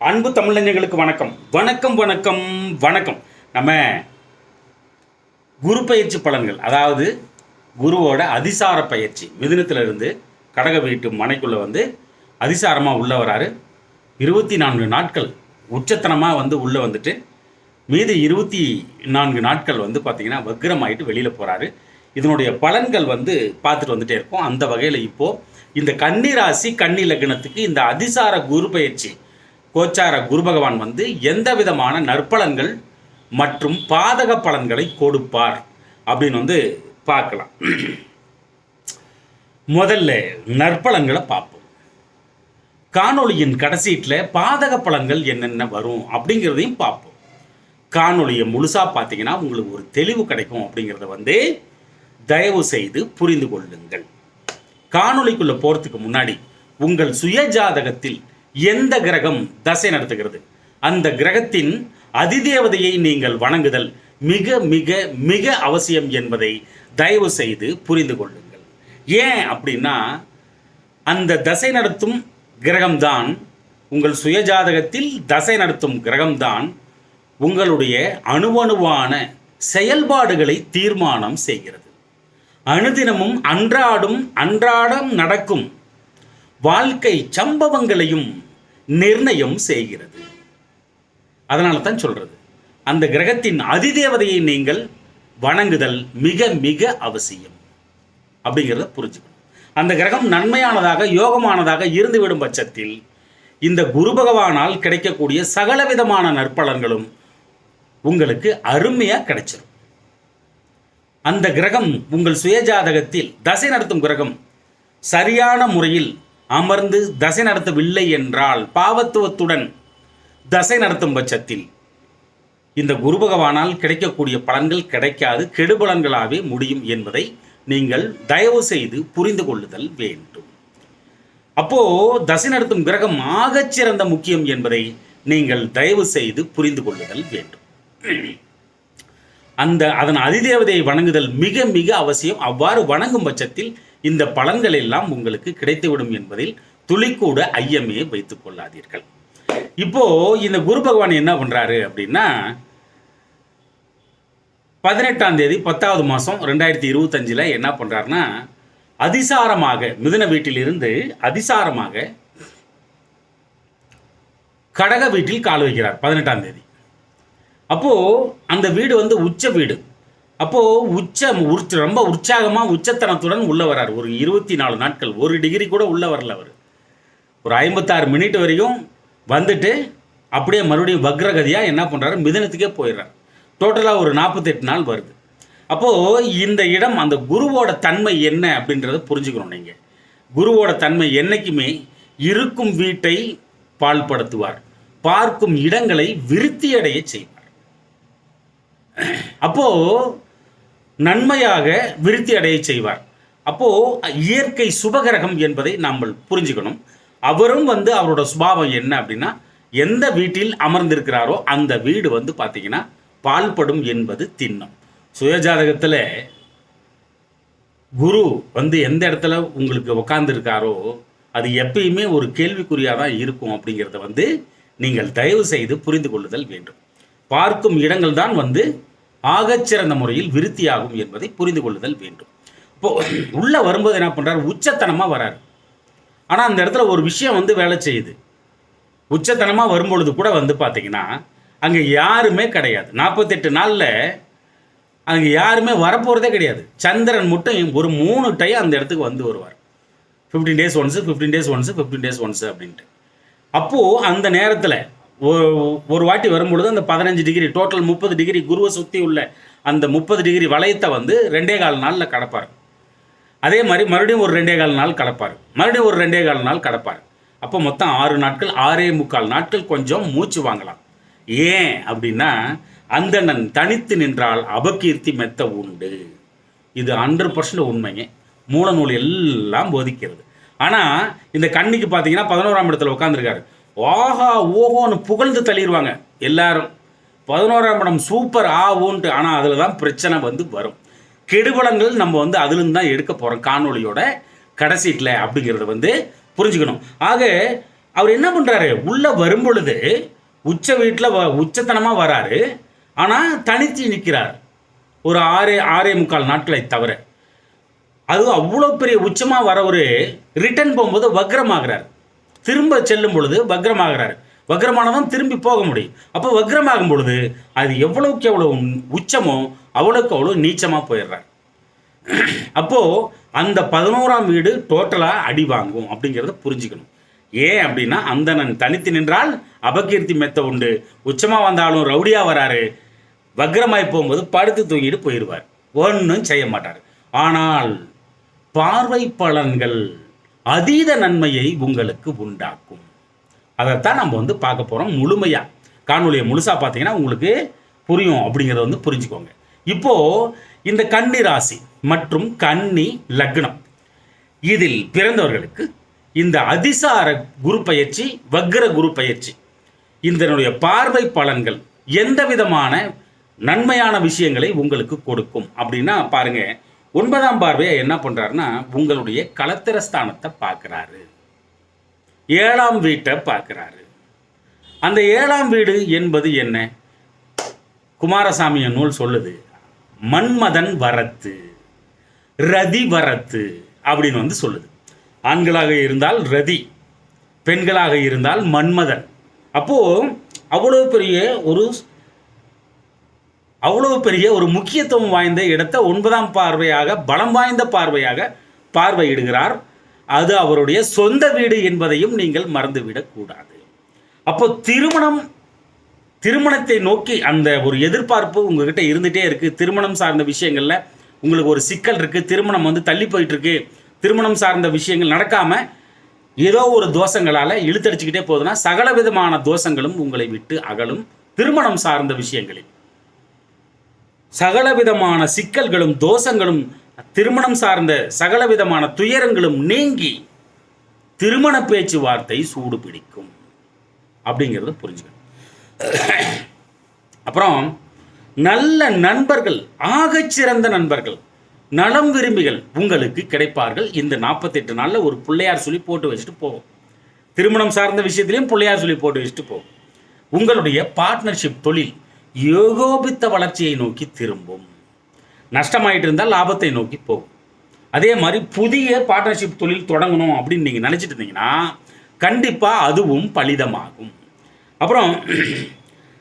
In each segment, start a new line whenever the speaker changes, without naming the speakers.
அன்பு தமிழஞ்சங்களுக்கு வணக்கம். வணக்கம் வணக்கம் வணக்கம். நம்ம குரு பயிற்சி பலன்கள் அதாவது குருவோட அதிசார பயிற்சி. மிதுனத்திலிருந்து கடக வீட்டு மனைக்குள்ளே வந்து அதிசாரமாக உள்ளே வராரு. இருபத்தி நான்கு நாட்கள் உச்சத்தனமாக வந்து உள்ளே வந்துட்டு மீது இருபத்தி நான்கு நாட்கள் வந்து பார்த்திங்கன்னா வக்ரமாயிட்டு வெளியில் போகிறாரு இதனுடைய பலன்கள் வந்து பார்த்துட்டு வந்துகிட்டே இருக்கோம். அந்த வகையில் இப்போது இந்த கன்னி ராசி கன்னி லக்னத்துக்கு இந்த அதிசார குரு பயிற்சி கோச்சார குரு பகவான் வந்து எந்த விதமான நற்பலன்கள் மற்றும் பாதக பலன்களை கொடுப்பார் அப்படின்னு வந்து பார்க்கலாம். முதல்ல நற்பலன்களை பார்ப்போம். காணொளியின் கடைசீட்டில் பாதக பலன்கள் என்னென்ன வரும் அப்படிங்கிறதையும் பார்ப்போம். காணொளியை முழுசாக பார்த்தீங்கன்னா உங்களுக்கு ஒரு தெளிவு கிடைக்கும் அப்படிங்கிறத வந்து தயவு செய்து புரிந்து கொள்ளுங்கள். காணொலிக்குள்ளே போகிறதுக்கு முன்னாடி உங்கள் சுய ஜாதகத்தில் எந்த கிரகம் தசை நடத்துகிறது? அந்த கிரகத்தின் அதிதேவதையை நீங்கள் வணங்குதல் மிக மிக மிக அவசியம் என்பதை தயவு செய்து புரிந்து கொள்ளுங்கள். ஏன் அப்படின்னா அந்த தசை நடத்தும் கிரகம்தான் உங்கள் சுயஜாதகத்தில் தசை நடத்தும் கிரகம்தான் உங்களுடைய அணுவணுவான செயல்பாடுகளை தீர்மானம் செய்கிறது. அனுதினமும் அன்றாடும் அன்றாடம் நடக்கும் வாழ்க்கை சம்பவங்களையும் நிர்ணயம் செய்கிறது. அதனால தான் சொல்றது. அந்த கிரகத்தின் அதிதேவதையை நீங்கள் வணங்குதல் மிக மிக அவசியம். அப்படிங்கிறத புரிஞ்சுக்கணும். அந்த கிரகம் நன்மையானதாக யோகமானதாக இருந்துவிடும் பட்சத்தில் இந்த குரு பகவானால் கிடைக்கக்கூடிய சகலவிதமான நற்பலன்களும் உங்களுக்கு அருமையாக கிடைச்சிரும். அந்த கிரகம் உங்கள் சுயஜாதகத்தில் தசை நடத்தும் கிரகம் சரியான முறையில் அமர்ந்து தசை நடத்தவில்லை என்றால் பாவத்துவத்துடன் தசை நடத்தும் பட்சத்தில் இந்த குரு பகவானால் கிடைக்கக்கூடிய பலன்கள் கிடைக்காது கெடுபலன்களாகவே முடியும் என்பதை நீங்கள் தயவு செய்து புரிந்து கொள்ளுதல் வேண்டும். அப்போ தசை நடத்தும் கிரகம் ஆகச்சிறந்த முக்கியம் என்பதை நீங்கள் தயவு செய்து புரிந்து கொள்ளுதல் வேண்டும். அந்த அதன் அதிதேவதையை வணங்குதல் மிக மிக அவசியம். அவ்வாறு வணங்கும் பட்சத்தில் இந்த பலன்கள் எல்லாம் உங்களுக்கு கிடைத்துவிடும் என்பதில் துளிக்கூட ஐயமே வைத்துக் கொள்ளாதீர்கள். இப்போ இந்த குரு பகவான் என்ன பண்றாரு அப்படின்னா பதினெட்டாம் தேதி பத்தாவது மாதம் ரெண்டாயிரத்தி இருபத்தஞ்சில் என்ன பண்ணுறாருன்னா அதிசாரமாக மிதுன வீட்டிலிருந்து அதிசாரமாக கடக வீட்டில் கால் வைக்கிறார் பதினெட்டாம் தேதி. அப்போது அந்த வீடு வந்து உச்ச வீடு. அப்போது உச்ச உற்ச ரொம்ப உற்சாகமாக உச்சத்தனத்துடன் உள்ளே வரார். ஒரு இருபத்தி நாலு நாட்கள் ஒரு டிகிரி கூட உள்ளே வரல அவர். ஒரு ஐம்பத்தாறு மினிட் வரையும் வந்துட்டு அப்படியே மறுபடியும் வக்ரகதியாக என்ன பண்ணுறாரு மிதனத்துக்கே போயிடுறார். டோட்டலாக ஒரு நாற்பத்தெட்டு நாள் வருது. அப்போது இந்த இடம் அந்த குருவோட தன்மை என்ன அப்படின்றத புரிஞ்சுக்கணும் நீங்கள் குருவோட தன்மை என்னைக்குமே இருக்கும் வீட்டை பால்படுத்துவார். பார்க்கும் இடங்களை விருத்தியடைய செய்வார் அப்போ நன்மையாக விருத்தி அடைய செய்வார். அப்போ இயற்கை சுபகிரகம் என்பதை நாம் புரிஞ்சுக்கணும். அவரும் வந்து அவரோட சுபாவம் என்ன அப்படின்னா எந்த வீட்டில் அமர்ந்திருக்கிறாரோ அந்த வீடு வந்து பார்த்தீங்கன்னா பால்படும் என்பது திண்ணம். சுயஜாதகத்தில் குரு வந்து எந்த இடத்துல உங்களுக்கு உட்காந்துருக்காரோ அது எப்பயுமே ஒரு கேள்விக்குறியாக தான் இருக்கும் அப்படிங்கிறத வந்து நீங்கள் தயவு செய்து புரிந்து கொள்ளுதல் வேண்டும். பார்க்கும் இடங்கள் தான் வந்து ஆகச்சிறந்த முறையில் விருத்தியாகும் என்பதை புரிந்து கொள்ளுதல் வேண்டும். இப்போ உள்ள வரும்போது என்ன பண்றாரு? உச்சத்தனமாக வராரு. ஆனால் அந்த இடத்துல ஒரு விஷயம் வந்து வேலை செய்யுது. உச்சத்தனமாக வரும்பொழுது கூட வந்து பார்த்தீங்கன்னா அங்கே யாருமே கிடையாது. நாற்பத்தெட்டு நாளில் அங்கே யாருமே வரப்போகிறதே கிடையாது. சந்திரன் மட்டும் ஒரு மூணு டைம் அந்த இடத்துக்கு வந்து வருவார். Fifteen days once fifteen days once fifteen days once அப்படின்ட்டு. அப்போது அந்த நேரத்தில் ஒரு ஒரு வாட்டி வரும்பொழுது அந்த பதினஞ்சு டிகிரி டோட்டல் முப்பது டிகிரி குருவை சுற்றி உள்ள அந்த முப்பது டிகிரி வளையத்தை வந்து ரெண்டே கால் நாளில் கடப்பார். அதே மாதிரி மறுபடியும் ஒரு ரெண்டே கால் நாள் கடப்பார். மறுபடியும் ஒரு ரெண்டே கால் நாள் கடப்பார். அப்போ மொத்தம் ஆறு நாட்கள் ஆறே முக்கால் நாட்கள் கொஞ்சம் மூச்சு வாங்கலாம். ஏன் அப்படின்னா அந்தணன் தனித்து நின்றால் அபகீர்த்தி மெத்த உண்டு. இது ஹண்ட்ரட் பர்சன்ட் உண்மைங்க. மூலநூல் எல்லாம் போதிக்கிறது. ஆனால் இந்த கண்ணிக்கு பார்த்தீங்கன்னா பதினோராம் இடத்துல உட்காந்துருக்காரு ஆஹா ஓஹோன்னு புகழ்ந்து தள்ளிடுவாங்க எல்லாரும். பதினோராம் படம் சூப்பர் ஆ ஊன்ட்டு ஆனால் அதில் தான் பிரச்சனை வந்து வரும். கெடுபலங்கள் நம்ம வந்து அதுலேருந்து தான் எடுக்க போகிறோம் காணொலியோட கடைசீட்டில் அப்படிங்கிறத வந்து புரிஞ்சுக்கணும். ஆக அவர் என்ன பண்ணுறாரு உள்ளே வரும் பொழுது உச்ச வீட்டில் வ உச்சத்தனமாக வராரு. ஆனால் தனித்து நிற்கிறார் ஒரு ஆறே ஆறே முக்கால் நாட்களை தவிர. அது அவ்வளோ பெரிய உச்சமாக வரவர் ரிட்டர்ன் போகும்போது வக்ரமாகிறார். திரும்ப செல்லும் பொழுது வக்ரமாகிறார். வக்ரமானதான் திரும்பி போக முடியும். அப்போ வக்ரமாகும் பொழுது அது எவ்வளவுக்கு எவ்வளவு உச்சமோ அவ்வளோக்கு அவ்வளோ நீச்சமாக போயிடுறார். அப்போது அந்த பதினோராம் வீடு டோட்டலாக அடி வாங்கும் அப்படிங்கிறத புரிஞ்சுக்கணும். ஏன் அப்படின்னா அந்த நன் தனித்து நின்றால் அபகீர்த்தி மெத்த உண்டு. உச்சமாக வந்தாலும் ரவுடியாக வராரு. வக்ரமாய் போகும்போது படுத்து தூங்கிட்டு போயிடுவார். ஒன்றும் செய்ய மாட்டார். ஆனால் பார்வை பலன்கள் அதீத நன்மையை உங்களுக்கு உண்டாக்கும். அதைத்தான் நம்ம வந்து பார்க்க போகிறோம் முழுமையாக காணொலியை முழுசாக பார்த்தீங்கன்னா உங்களுக்கு புரியும் அப்படிங்கிறத வந்து புரிஞ்சுக்கோங்க. இப்போ இந்த கன்னி ராசி மற்றும் கன்னி லக்னம். இதில் பிறந்தவர்களுக்கு இந்த அதிசார குரு பயிற்சி வக்ர குரு பயிற்சி இதனுடைய பார்வை பலன்கள் எந்த விதமான நன்மையான விஷயங்களை உங்களுக்கு கொடுக்கும் அப்படின்னா பாருங்கள் ஒன்பதாம் பார்வையை என்ன பண்றாருன்னா உங்களுடைய கலத்திரஸ்தானத்தை பார்க்குறாரு. ஏழாம் வீட்டை பார்க்குறாரு. அந்த ஏழாம் வீடு என்பது என்ன? குமாரசாமிய நூல் சொல்லுது மன்மதன் வரத்து ரதி வரத்து அப்படின்னு வந்து சொல்லுது. ஆண்களாக இருந்தால் ரதி பெண்களாக இருந்தால் மன்மதன். அப்போ அவ்வளவு பெரிய ஒரு அவ்வளவு பெரிய ஒரு முக்கியத்துவம் வாய்ந்த இடத்தை ஒன்பதாம் பார்வையாக பலம் வாய்ந்த பார்வையாக பார்வையிடுகிறார். அது அவருடைய சொந்த வீடு என்பதையும் நீங்கள் மறந்துவிடக்கூடாது. அப்போ திருமணம் திருமணத்தை நோக்கி அந்த ஒரு எதிர்பார்ப்பு உங்ககிட்ட இருந்துகிட்டே இருக்குது திருமணம் சார்ந்த விஷயங்களில் உங்களுக்கு ஒரு சிக்கல் இருக்குது திருமணம் வந்து தள்ளி போயிட்டுருக்கு. திருமணம் சார்ந்த விஷயங்கள் நடக்காமல் ஏதோ ஒரு தோஷங்களால் இழுத்தடிச்சுக்கிட்டே போகுதுன்னா சகல விதமான தோஷங்களும் உங்களை விட்டு அகலும். திருமணம் சார்ந்த விஷயங்களில். சகலவிதமான சிக்கல்களும் தோஷங்களும் திருமணம் சார்ந்த சகலவிதமான துயரங்களும் நீங்கி திருமண பேச்சுவார்த்தை சூடு பிடிக்கும். அப்படிங்கிறத புரிஞ்சுக்கணும். அப்புறம் நல்ல நண்பர்கள் ஆகச்சிறந்த நண்பர்கள் நலம் விரும்பிகள் உங்களுக்கு கிடைப்பார்கள். இந்த நாற்பத்தெட்டு நாளில் ஒரு பிள்ளையார் சொல்லி போட்டு வச்சுட்டு போவோம். திருமணம் சார்ந்த விஷயத்திலையும் பிள்ளையார் சொல்லி போட்டு வச்சுட்டு போவோம். உங்களுடைய பார்ட்னர்ஷிப் தொழில் யோகோபித்த வளர்ச்சியை நோக்கி திரும்பும். நஷ்டமாயிட்டு இருந்தால் லாபத்தை நோக்கி போகும். அதே மாதிரி புதிய பார்ட்னர்ஷிப் தொழில் தொடங்கணும் அப்படின்னு நீங்கள் நினச்சிட்டு இருந்தீங்கன்னா கண்டிப்பாக அதுவும் பலிதமாகும். அப்புறம்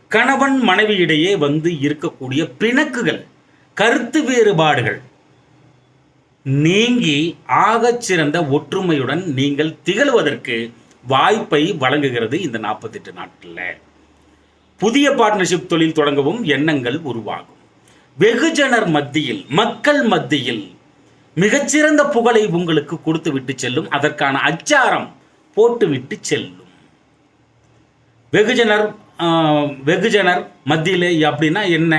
கணவன் மனைவியிடையே வந்து இருக்கக்கூடிய பிணக்குகள் கருத்து வேறுபாடுகள் நீங்கி ஆகச்சிறந்த ஒற்றுமையுடன் நீங்கள் திகழ்வதற்கு வாய்ப்பை வழங்குகிறது இந்த நாற்பத்தெட்டு நாட்களில். புதிய பார்ட்னர்ஷிப் தொழில் தொடங்கவும் எண்ணங்கள் உருவாகும். வெகுஜனர் மத்தியில் மக்கள் மத்தியில் மிகச்சிறந்த புகழை உங்களுக்கு கொடுத்து விட்டு செல்லும் அதற்கான அச்சாரம் போட்டுவிட்டு செல்லும். வெகுஜனர் வெகுஜனர் மத்தியில் அப்படின்னா என்ன?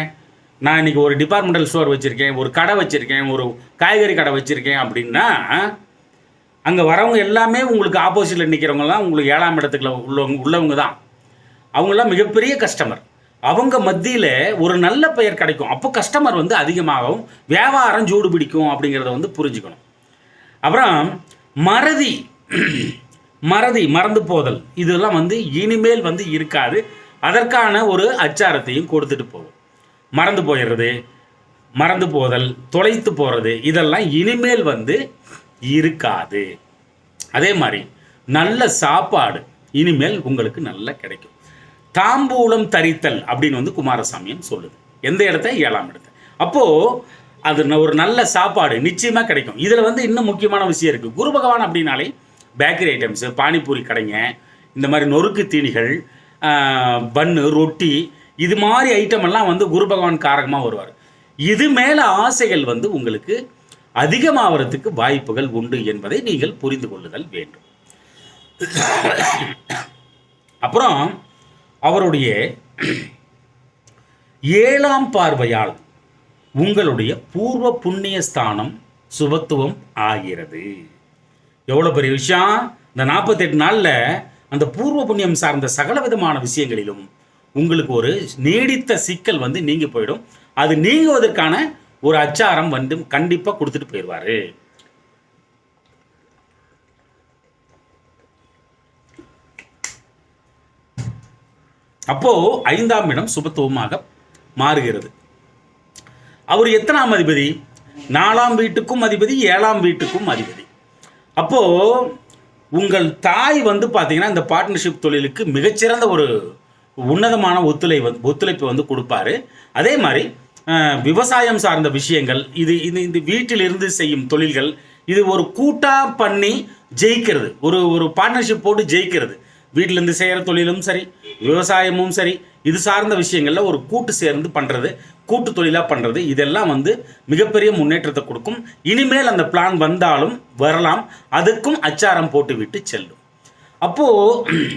நான் இன்னைக்கு ஒரு டிபார்ட்மெண்டல் ஸ்டோர் வச்சுருக்கேன் ஒரு கடை வச்சுருக்கேன் ஒரு காய்கறி கடை வச்சுருக்கேன் அப்படின்னா அங்கே வரவங்க எல்லாமே உங்களுக்கு ஆப்போசிட்டில் நிற்கிறவங்கலாம் உங்களுக்கு ஏழாம் இடத்துக்குள்ள உள்ளவங்க உள்ளவங்க தான். அவங்களாம் மிகப்பெரிய கஸ்டமர் அவங்க மத்தியில் ஒரு நல்ல பெயர் கிடைக்கும். அப்போ கஸ்டமர் வந்து அதிகமாகவும் வியாபாரம் ஜூடு பிடிக்கும் அப்படிங்கிறத வந்து புரிஞ்சுக்கணும். அப்புறம் மறதி. மறதி மறந்து போதல். இதெல்லாம் வந்து இனிமேல் வந்து இருக்காது. அதற்கான ஒரு அச்சாரத்தையும் கொடுத்துட்டு போகும். மறந்து போயிடுறது மறந்து போதல் தொலைத்து போகிறது இதெல்லாம் இனிமேல் வந்து இருக்காது. அதே மாதிரி நல்ல சாப்பாடு இனிமேல் உங்களுக்கு நல்லா கிடைக்கும். தாம்பூலம் தரித்தல் அப்படின்னு வந்து குமாரசாமியன் சொல்லுது. எந்த இடத்த? ஏழாம் இடத்த. அப்போது அது ஒரு நல்ல சாப்பாடு நிச்சயமாக கிடைக்கும். இதில் வந்து இன்னும் முக்கியமான விஷயம் இருக்குது குரு பகவான் அப்படின்னாலே பேக்கரி ஐட்டம்ஸு பானிபூரி கடைங்க இந்த மாதிரி நொறுக்கு தீனிகள் பன்னு ரொட்டி இது மாதிரி ஐட்டம் எல்லாம் வந்து குரு பகவான் காரகமாக வருவார். இது மேலே ஆசைகள் வந்து உங்களுக்கு அதிகமாகிறதுக்கு வாய்ப்புகள் உண்டு என்பதை நீங்கள் புரிந்து கொள்ளுதல் வேண்டும். அப்புறம் அவருடைய ஏழாம் பார்வையால் உங்களுடைய பூர்வ புண்ணிய ஸ்தானம் சுபத்துவம் ஆகிறது. எவ்வளோ பெரிய விஷயம்? இந்த நாற்பத்தெட்டு நாளில் அந்த பூர்வ புண்ணியம் சார்ந்த சகல விதமான விஷயங்களிலும் உங்களுக்கு ஒரு நீடித்த சிக்கல் வந்து நீங்கி போயிடும். அது நீங்குவதற்கான ஒரு அச்சாரம் வந்து கண்டிப்பாக கொடுத்துட்டு போயிடுவாரு. அப்போ ஐந்தாம் இடம் சுபத்துவமாக மாறுகிறது. அவர் எத்தனாம் அதிபதி? நாலாம் வீட்டுக்கும் அதிபதி ஏழாம் வீட்டுக்கும் அதிபதி. அப்போ உங்கள் தாய் வந்து பார்த்தீங்கன்னா இந்த பார்ட்னர்ஷிப் தொழிலுக்கு மிகச்சிறந்த ஒரு உன்னதமான ஒத்துழை வந்து ஒத்துழைப்பு வந்து கொடுப்பாரு. அதே மாதிரி விவசாயம் சார்ந்த விஷயங்கள் இது இது இந்த வீட்டிலிருந்து செய்யும் தொழில்கள் இது ஒரு கூட்டாக பண்ணி ஜெயிக்கிறது. ஒரு ஒரு பார்ட்னர்ஷிப் போட்டு ஜெயிக்கிறது. வீட்டிலேருந்து செய்கிற தொழிலும் சரி விவசாயமும் சரி இது சார்ந்த விஷயங்களில் ஒரு கூட்டு சேர்ந்து பண்ணுறது கூட்டு தொழிலாக பண்ணுறது இதெல்லாம் வந்து மிகப்பெரிய முன்னேற்றத்தை கொடுக்கும். இனிமேல் அந்த பிளான் வந்தாலும் வரலாம் அதுக்கும் அச்சாரம் போட்டுவிட்டு செல்லும். அப்போது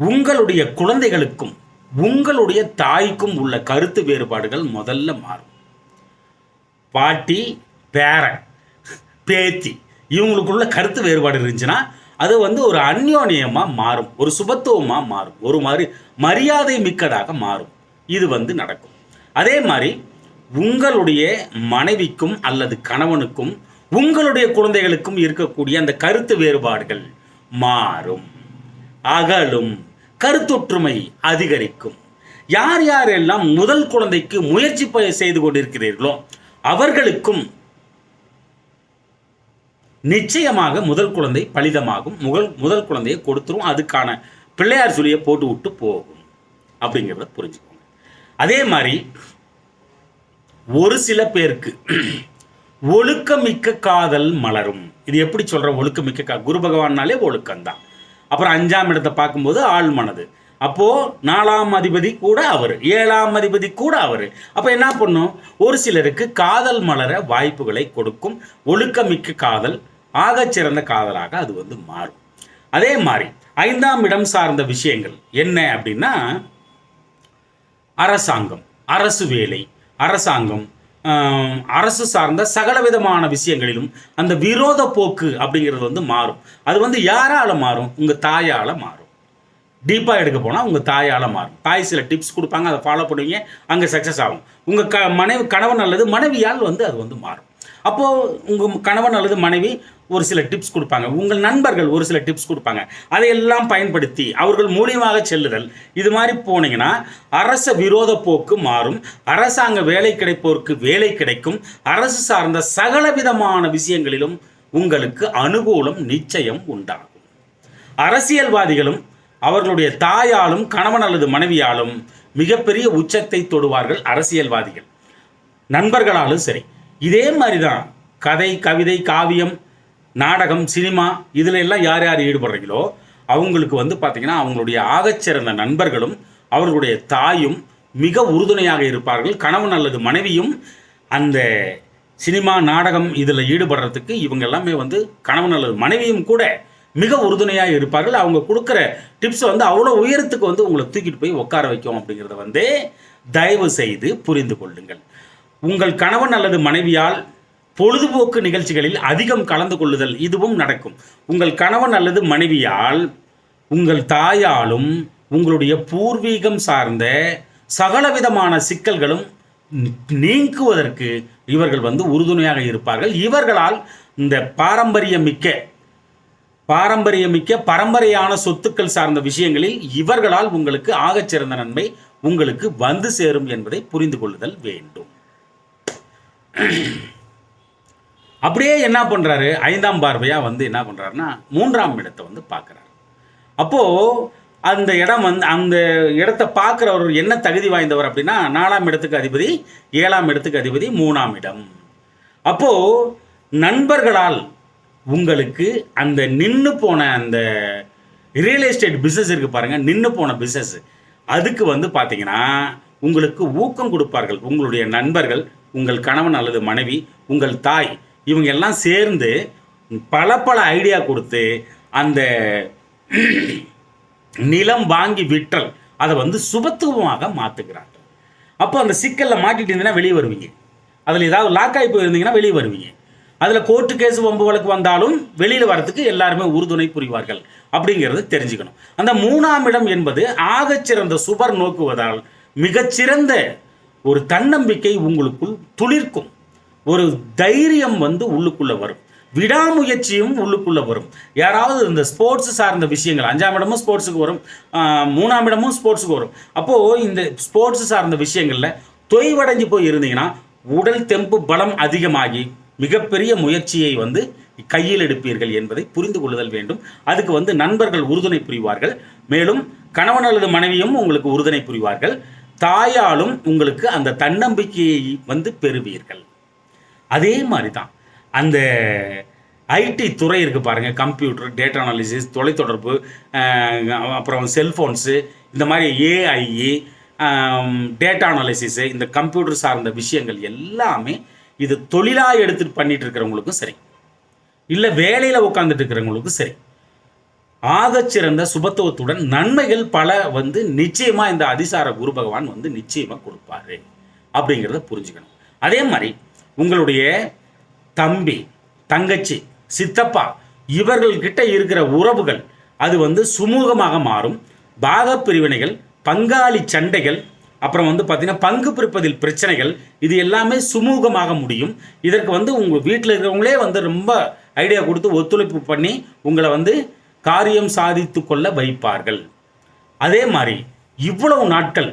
உங்களுடைய குழந்தைகளுக்கும் உங்களுடைய தாய்க்கும் உள்ள கருத்து வேறுபாடுகள் முதல்ல மாறும். பாட்டி பேரன் பேத்தி இவங்களுக்குள்ள கருத்து வேறுபாடு இருந்துச்சுன்னா அது வந்து ஒரு அந்யோன்யமாக மாறும் ஒரு சுபத்துவமாக மாறும் ஒரு மாதிரி மரியாதை மிக்கதாக மாறும். இது வந்து நடக்கும். அதே மாதிரி உங்களுடைய மனைவிக்கும் அல்லது கணவனுக்கும் உங்களுடைய குழந்தைகளுக்கும் இருக்கக்கூடிய அந்த கருத்து வேறுபாடுகள் மாறும். அகலும் கருத்தொற்றுமை அதிகரிக்கும். யார் யாரெல்லாம் முதல் குழந்தைக்கு முயற்சி செய்து கொண்டிருக்கிறீர்களோ அவர்களுக்கும் நிச்சயமாக முதல் குழந்தை பலிதமாகும். முதல் முதல் குழந்தையை கொடுத்துரும். அதுக்கான பிள்ளையார் சொல்லியை போட்டு விட்டு போகும். அப்படிங்கிறத புரிஞ்சுக்கோங்க. அதே மாதிரி ஒரு சில பேருக்கு ஒழுக்கமிக்க காதல் மலரும். இது எப்படி சொல்கிற ஒழுக்கமிக்க கா குரு பகவான்னாலே ஒழுக்கம்தான். அப்புறம் அஞ்சாம் இடத்தை பார்க்கும்போது ஆள் மனது. அப்போது நாலாம் அதிபதி கூட அவர் ஏழாம் அதிபதி கூட அவர். அப்போ என்ன பண்ணும்? ஒரு சிலருக்கு காதல் மலர வாய்ப்புகளை கொடுக்கும். ஒழுக்கமிக்க காதல் ஆகச்சிறந்த காதலாக அது வந்து மாறும். அதே மாதிரி ஐந்தாம் இடம் சார்ந்த விஷயங்கள் என்ன அப்படின்னா அரசாங்கம் அரசு வேலை அரசாங்கம் அரசு சார்ந்த சகல விதமான விஷயங்களிலும் அந்த விரோத போக்கு அப்படிங்கிறது வந்து மாறும். அது வந்து யாரால மாறும்? உங்கள் தாயால் மாறும். டீப்பாக எடுக்க போனால் உங்கள் தாயால் மாறும். தாய் சில டிப்ஸ் கொடுப்பாங்க அதை ஃபாலோ பண்ணுவீங்க அங்கே சக்ஸஸ் ஆகும். உங்கள் க மனைவி கணவன் அல்லது மனைவியால் வந்து அது வந்து மாறும். அப்போது உங்கள் கணவன் அல்லது மனைவி ஒரு சில டிப்ஸ் கொடுப்பாங்க. உங்கள் நண்பர்கள் ஒரு சில டிப்ஸ் கொடுப்பாங்க. அதையெல்லாம் பயன்படுத்தி அவர்கள் மூலியமாக செல்லுதல். இது மாதிரி போனீங்கன்னா அரச விரோத போக்கு மாறும். அரசாங்க வேலை கிடைப்போருக்கு வேலை கிடைக்கும். அரசு சார்ந்த சகலவிதமான விஷயங்களிலும் உங்களுக்கு அனுகூலம் நிச்சயம் உண்டாகும். அரசியல்வாதிகளும் அவர்களுடைய தாயாலும் கணவன் அல்லது மனைவியாலும் மிகப்பெரிய உச்சத்தை தொடுவார்கள் அரசியல்வாதிகள். நண்பர்களாலும் சரி. இதே மாதிரி தான் கதை கவிதை காவியம் நாடகம் சினிமா இதில் எல்லாம் யார் யார் ஈடுபடுறீங்களோ அவங்களுக்கு வந்து பார்த்திங்கன்னா அவங்களுடைய ஆகச்சிறந்த நண்பர்களும் அவர்களுடைய தாயும் மிக உறுதுணையாக இருப்பார்கள். கணவன் அல்லது மனைவியும் அந்த சினிமா நாடகம் இதில் ஈடுபடுறதுக்கு இவங்க எல்லாமே வந்து கணவன் அல்லது மனைவியும் கூட மிக உறுதுணையாக இருப்பார்கள். அவங்க கொடுக்குற டிப்ஸ் வந்து அவ்வளோ உயரத்துக்கு வந்து உங்களை தூக்கிட்டு போய் உட்கார வைக்கும் அப்படிங்கிறத வந்து தயவு செய்து புரிந்து கொள்ளுங்கள். உங்கள் கணவன் அல்லது மனைவியால் பொழுதுபோக்கு நிகழ்ச்சிகளில் அதிகம் கலந்து கொள்ளுதல் இதுவும் நடக்கும். உங்கள் கணவன் அல்லது மனைவியால் உங்கள் தாயாலும் உங்களுடைய பூர்வீகம் சார்ந்த சகலவிதமான சிக்கல்களும் நீங்குவதற்கு இவர்கள் வந்து உறுதுணையாக இருப்பார்கள். இவர்களால் இந்த பாரம்பரியமிக்க பாரம்பரியமிக்க பரம்பரையான சொத்துக்கள் சார்ந்த விஷயங்களில் இவர்களால் உங்களுக்கு ஆகச்சிறந்த நன்மை உங்களுக்கு வந்து சேரும் என்பதை புரிந்து கொள்ளுதல் வேண்டும். அப்படியே என்ன பண்ணுறாரு ஐந்தாம் பார்வையாக வந்து என்ன பண்ணுறாருன்னா மூன்றாம் இடத்தை வந்து பார்க்கறாரு. அப்போது அந்த இடம் வந்து அந்த இடத்த பார்க்குறவர் என்ன தகுதி வாய்ந்தவர் அப்படின்னா நாலாம் இடத்துக்கு அதிபதி ஏழாம் இடத்துக்கு அதிபதி மூணாம் இடம். அப்போது நண்பர்களால் உங்களுக்கு அந்த நின்று போன அந்த ரியல் எஸ்டேட் பிஸ்னஸ் இருக்குது பாருங்கள் நின்று போன பிஸ்னஸ் அதுக்கு வந்து பார்த்தீங்கன்னா உங்களுக்கு ஊக்கம் கொடுப்பார்கள். உங்களுடைய நண்பர்கள் உங்கள் கணவன் அல்லது மனைவி உங்கள் தாய் இவங்க எல்லாம் சேர்ந்து பல பல ஐடியா கொடுத்து அந்த நிலம் வாங்கி விற்றல் அதை வந்து சுபத்துவமாக மாற்றுகிறார்கள் அப்போ அந்த சிக்கலில் மாட்டிட்டு இருந்தீங்கன்னா வெளியே வருவீங்க. அதில் ஏதாவது லாக் ஆகி போயிருந்தீங்கன்னா வெளியே வருவீங்க. அதில் கோர்ட்டு கேஸ் வம்பு வழக்கு வந்தாலும் வெளியில் வரதுக்கு எல்லாருமே உறுதுணை புரிவார்கள் அப்படிங்கிறது தெரிஞ்சுக்கணும். அந்த மூணாம் இடம் என்பது ஆகச்சிறந்த சுபர் நோக்குவதால் மிகச்சிறந்த ஒரு தன்னம்பிக்கை உங்களுக்குள் துளிர்க்கும். ஒரு தைரியம் வந்து உள்ளுக்குள்ள வரும். விடாமுயற்சியும் உள்ளுக்குள்ள வரும். யாராவது இந்த ஸ்போர்ட்ஸ் சார்ந்த விஷயங்கள் அஞ்சாம் இடமும் ஸ்போர்ட்ஸுக்கு வரும் மூணாம் இடமும் ஸ்போர்ட்ஸுக்கு வரும். அப்போது இந்த ஸ்போர்ட்ஸ் சார்ந்த விஷயங்களில் தொய்வடைஞ்சு போய் இருந்தீங்கன்னா உடல் தெம்பு பலம் அதிகமாகி மிகப்பெரிய முயற்சியை வந்து கையில் எடுப்பீர்கள் என்பதை புரிந்து கொள்ளுதல் வேண்டும். அதுக்கு வந்து நண்பர்கள் உறுதுணை புரிவார்கள். மேலும் கணவன் அல்லது மனைவியும் உங்களுக்கு உறுதுணை புரிவார்கள். தாயாலும் உங்களுக்கு அந்த தன்னம்பிக்கையை வந்து பெறுவீர்கள். அதே மாதிரி தான் அந்த ஐடி துறை இருக்குது பாருங்கள் கம்ப்யூட்டர் டேட்டா அனாலிசிஸ் தொலைத்தொடர்பு அப்புறம் செல்ஃபோன்ஸு இந்த மாதிரி ஏஐஇ டேட்டா அனாலிசிஸு இந்த கம்ப்யூட்டர் சார்ந்த விஷயங்கள் எல்லாமே இது தொழிலாக எடுத்துகிட்டு பண்ணிட்டு இருக்கிறவங்களுக்கும் சரி. இல்லை வேலையில் உட்காந்துட்டு இருக்கிறவங்களுக்கும் சரி. ஆகச்சிறந்த சுபத்துவத்துடன் நன்மைகள் பல வந்து நிச்சயமாக இந்த அதிசார குரு பகவான் வந்து நிச்சயமாக கொடுப்பாரு. அப்படிங்கிறத புரிஞ்சுக்கணும். அதே மாதிரி உங்களுடைய தம்பி தங்கச்சி சித்தப்பா இவர்கள்கிட்ட இருக்கிற உறவுகள் அது வந்து சுமூகமாக மாறும். பாக பிரிவினைகள் பங்காளி சண்டைகள் அப்புறம் வந்து பார்த்திங்கன்னா பங்கு பிரிப்பதில் பிரச்சனைகள் இது எல்லாமே சுமூகமாக முடியும். இதற்கு வந்து உங்கள் வீட்டில் இருக்கிறவங்களே வந்து ரொம்ப ஐடியா கொடுத்து ஒத்துழைப்பு பண்ணி உங்களை வந்து காரியம் சாதித்து கொள்ள வைப்பார்கள். அதே மாதிரி இவ்வளவு நாட்கள்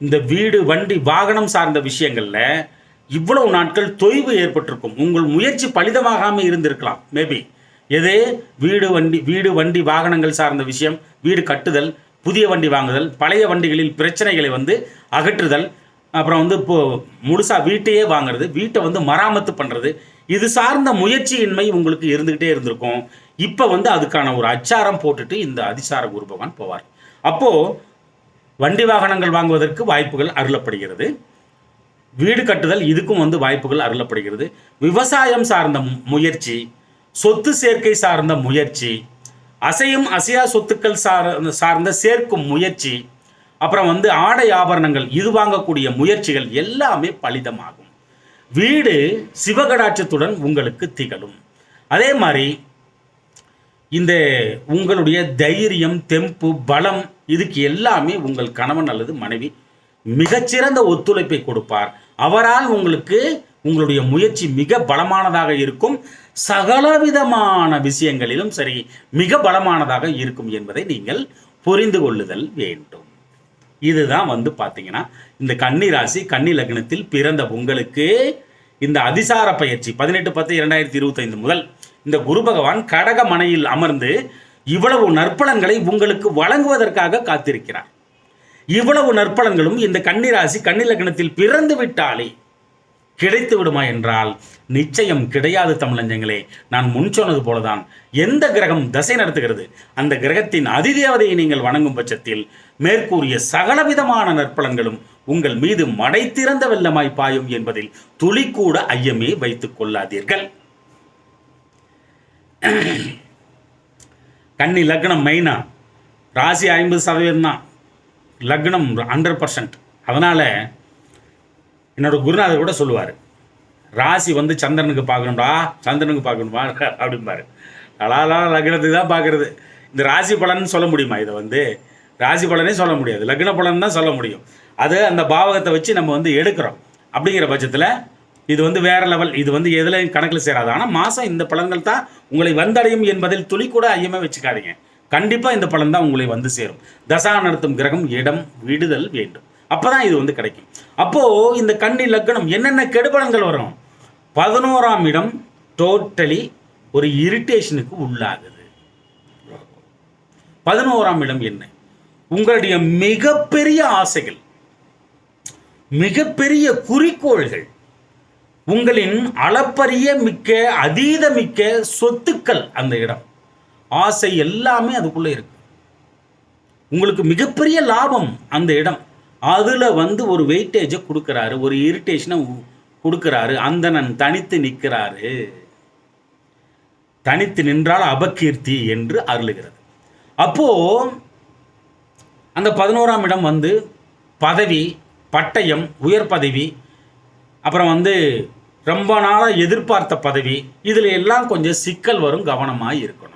இந்த வீடு வண்டி வாகனம் சார்ந்த விஷயங்களில் இவ்வளவு நாட்கள் தொய்வு ஏற்பட்டிருக்கும். உங்கள் முயற்சி பலிதமாகாமல் இருந்திருக்கலாம். மேபி எதே? வீடு வண்டி வீடு வண்டி வாகனங்கள் சார்ந்த விஷயம் வீடு கட்டுதல் புதிய வண்டி வாங்குதல் பழைய வண்டிகளில் பிரச்சனைகளை வந்து அகற்றுதல் அப்புறம் வந்து இப்போ முழுசாக வீட்டையே வாங்குறது வீட்டை வந்து மராமத்து பண்ணுறது இது சார்ந்த முயற்சியின்மை உங்களுக்கு இருந்துக்கிட்டே இருந்திருக்கும். இப்போ வந்து அதுக்கான ஒரு அச்சாரம் போட்டுட்டு இந்த அதிசார குரு பகவான் போவார். அப்போது வண்டி வாகனங்கள் வாங்குவதற்கு வாய்ப்புகள் அருளப்படுகிறது. வீடு கட்டுதல் இதுக்கும் வந்து வாய்ப்புகள் அருளப்படுகிறது. விவசாயம் சார்ந்த முயற்சி சொத்து சேர்க்கை சார்ந்த முயற்சி அசையும் அசையா சொத்துக்கள் சார் சார்ந்த சேர்க்கும் முயற்சி அப்புறம் வந்து ஆடை ஆபரணங்கள் இது வாங்கக்கூடிய முயற்சிகள் எல்லாமே பலிதமாகும். வீடு சிவகடாட்சத்துடன் உங்களுக்கு திகழும். அதே மாதிரி இந்த உங்களுடைய தைரியம் தெம்பு பலம் இதுக்கு எல்லாமே உங்கள் கணவன் அல்லது மனைவி மிகச்சிறந்த ஒத்துழைப்பை கொடுப்பார். அவரால் உங்களுக்கு உங்களுடைய முயற்சி மிக பலமானதாக இருக்கும். சகலவிதமான விஷயங்களிலும் சரி மிக பலமானதாக இருக்கும் என்பதை நீங்கள் புரிந்து கொள்ளுதல் வேண்டும். இதுதான் வந்து பார்த்தீங்கன்னா இந்த கன்னி ராசி கன்னி லக்னத்தில் பிறந்த உங்களுக்கு இந்த அதிசார பயிற்சி பதினெட்டு பத்து இரண்டாயிரத்தி இருபத்தைந்து முதல் இந்த குரு பகவான் கடக மனையில் அமர்ந்து இவ்வளவு நற்பலன்களை உங்களுக்கு வழங்குவதற்காக காத்திருக்கிறார். இவ்வளவு நற்பலன்களும் இந்த கன்னிராசி கன்னி லக்னத்தில் பிறந்து விட்டாலே கிடைத்து விடுமா என்றால் நிச்சயம் கிடையாது தமிழஞ்சங்களே நான் முன் சொன்னது போலதான். எந்த கிரகம் தசை நடத்துகிறது? அந்த கிரகத்தின் அதிதேவதையை நீங்கள் வணங்கும் பட்சத்தில் மேற்கூறிய சகலவிதமான நற்பலன்களும் உங்கள் மீது மடை திறந்த வெள்ளமாய் பாயும் என்பதில் துளிக்கூட ஐயமே வைத்துக் கொள்ளாதீர்கள். கன்னி லக்னம் மெயினா. ராசி ஐம்பது சதவீதம் தான் லக்னம் ஹண்ட்ரட் பர்சன்ட் அதனால் என்னோட குருநாதர் கூட சொல்லுவார் ராசி வந்து சந்திரனுக்கு பார்க்கணும்டா சந்திரனுக்கு பார்க்கணுமா அப்படிம்பாரு. அலாலா லக்னத்துக்கு தான் பார்க்குறது. இந்த ராசி பலன் சொல்ல முடியுமா இதை வந்து? ராசி பலனே சொல்ல முடியாது. லக்ன பலன் தான் சொல்ல முடியும். அது அந்த பாவகத்தை வச்சு நம்ம வந்து எடுக்கிறோம். அப்படிங்கிற பட்சத்தில் இது வந்து வேறு லெவல் இது வந்து எதில் கணக்கில் சேராது. ஆனால் மாதம் இந்த பலன்கள் தான் உங்களை வந்தடையும் என்பதில் துளி கூட ஐயமே வச்சுக்காதீங்க. கண்டிப்பாக இந்த பலன் தான் உங்களை வந்து சேரும். தசா நடத்தும் கிரகம் இடம் விடுதல் வேண்டும். அப்பதான் இது வந்து கிடைக்கும். அப்போது இந்த கண்ணி லக்னம் என்னென்ன கெடுபலன்கள் வரும்? பதினோராம் இடம் டோட்டலி ஒரு இரிட்டேஷனுக்கு உள்ளாகுது. பதினோராம் இடம் என்ன? உங்களுடைய மிகப்பெரிய ஆசைகள் மிகப்பெரிய குறிக்கோள்கள் உங்களின் அளப்பரிய மிக்க அதீத மிக்க சொத்துக்கள் அந்த இடம். ஆசை எல்லாமே அதுக்குள்ளே இருக்கு. உங்களுக்கு மிகப்பெரிய லாபம் அந்த இடம். அதில் வந்து ஒரு வெயிட்டேஜை கொடுக்குறாரு ஒரு இரிட்டேஷனை கொடுக்குறாரு. அந்தணன் தனித்து நிற்கிறாரு. தனித்து நின்றால் அபகீர்த்தி என்று அருளுகிறது. அப்போ அந்த பதினோராம் இடம் வந்து பதவி பட்டயம் உயர் பதவி அப்புறம் வந்து ரொம்ப நாளாக எதிர்பார்த்த பதவி இதில் எல்லாம் கொஞ்சம் சிக்கல் வரும் கவனமாக இருக்கணும்.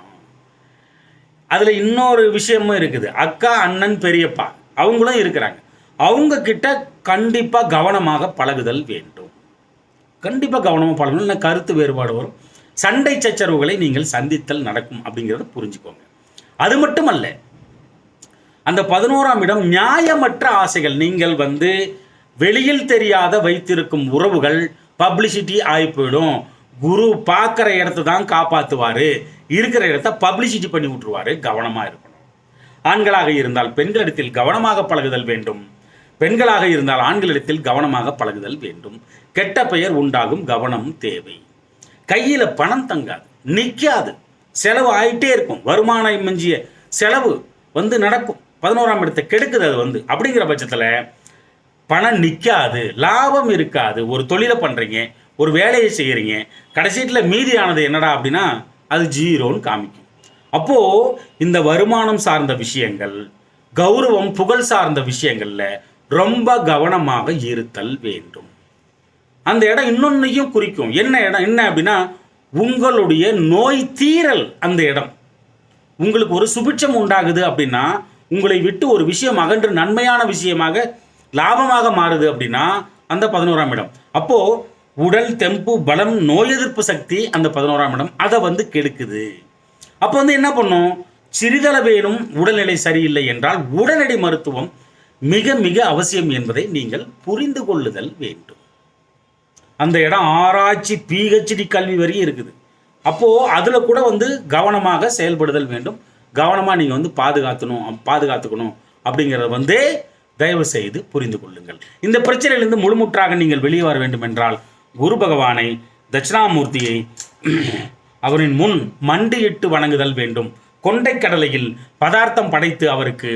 அதில் இன்னொரு விஷயமும் இருக்குது. அக்கா அண்ணன் பெரியப்பா அவங்களும் இருக்கிறாங்க. அவங்க கிட்ட கண்டிப்பாக கவனமாக பழகுதல் வேண்டும். கண்டிப்பாக கவனமாக பழகணும். இல்லை கருத்து வேறுபாடு வரும்? சண்டை சச்சரவுகளை நீங்கள் சந்தித்தல் நடக்கும் அப்படிங்கிறத புரிஞ்சுக்கோங்க. அது மட்டுமல்ல அந்த பதினோராம் இடம் நியாயமற்ற ஆசைகள். நீங்கள் வந்து வெளியில் தெரியாத வைத்திருக்கும் உறவுகள் பப்ளிசிட்டி ஆகி போயிடும். குரு பார்க்குற இடத்த தான் காப்பாற்றுவார் இருக்கிற இடத்த பப்ளிசிட்டி பண்ணி விட்டுருவார். கவனமாக இருக்கணும். ஆண்களாக இருந்தால் பெண்களிடத்தில் கவனமாக பழகுதல் வேண்டும். பெண்களாக இருந்தால் ஆண்களிடத்தில் கவனமாக பழகுதல் வேண்டும். கெட்ட பெயர் உண்டாகும் கவனம் தேவை. கையில் பணம் தங்காது. நிற்காது செலவு ஆகிட்டே இருக்கும். வருமானம் மிஞ்சிய செலவு வந்து நடக்கும். பதினோராம் இடத்தை கெடுக்குது அது வந்து. அப்படிங்கிற பட்சத்தில் பணம் நிற்காது லாபம் இருக்காது. ஒரு தொழிலை பண்ணுறீங்க ஒரு வேலையை செய்கிறீங்க கடைசியில் மீதியானது என்னடா அப்படின்னா அது ஜீரோன்னு காமிக்கும். அப்போது இந்த வருமானம் சார்ந்த விஷயங்கள் கௌரவம் புகழ் சார்ந்த விஷயங்களில் ரொம்ப கவனமாக இருத்தல் வேண்டும். அந்த இடம் இன்னொன்னையும் குறிக்கும். என்ன இடம் என்ன அப்படின்னா உங்களுடைய நோய் தீரல் அந்த இடம். உங்களுக்கு ஒரு சுபிட்சம் உண்டாகுது அப்படின்னா உங்களை விட்டு ஒரு விஷயம் அகன்று நன்மையான விஷயமாக லாபமாக மாறுது அப்படின்னா அந்த பதினோராம் இடம். அப்போது உடல் தெம்பு பலம் நோய் எதிர்ப்பு சக்தி அந்த பதினோராம் இடம் அதை வந்து கெடுக்குது. அப்போ வந்து என்ன பண்ணும்? சிறிதளவேனும் உடல்நிலை சரியில்லை என்றால் உடனடி மருத்துவம் மிக மிக அவசியம் என்பதை நீங்கள் புரிந்து கொள்ளுதல் வேண்டும். அந்த இடம் ஆராய்ச்சி பிஹெச்டி கல்வி வரையும் இருக்குது. அப்போது அதில் கூட வந்து கவனமாக செயல்படுதல் வேண்டும். கவனமாக நீங்கள் வந்து பாதுகாத்தணும் பாதுகாத்துக்கணும் அப்படிங்கிறத வந்து தயவு செய்து புரிந்து கொள்ளுங்கள். இந்த பிரச்சனையிலிருந்து முழுமுற்றாக நீங்கள் வெளியே வர வேண்டும் என்றால் குரு பகவானை தட்சிணாமூர்த்தியை அவரின் முன் மண்டியிட்டு வணங்குதல் வேண்டும். கொண்டைக் கடலையில் பதார்த்தம் படைத்து அவருக்கு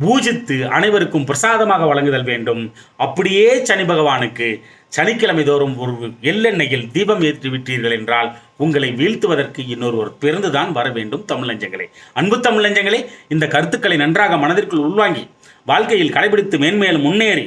பூஜித்து அனைவருக்கும் பிரசாதமாக வழங்குதல் வேண்டும். அப்படியே சனி பகவானுக்கு சனிக்கிழமை தோறும் ஒரு எள்ளெண்ணெயில் தீபம் ஏற்றி விட்டீர்கள் என்றால் உங்களை வீழ்த்துவதற்கு இன்னொருவர் பிறந்துதான் வர வேண்டும் தமிழஞ்சங்களே அன்பு தமிழஞ்சங்களே இந்த கருத்துக்களை நன்றாக மனதிற்குள் உள்வாங்கி வாழ்க்கையில் கடைபிடித்து மேன்மேலும் முன்னேறி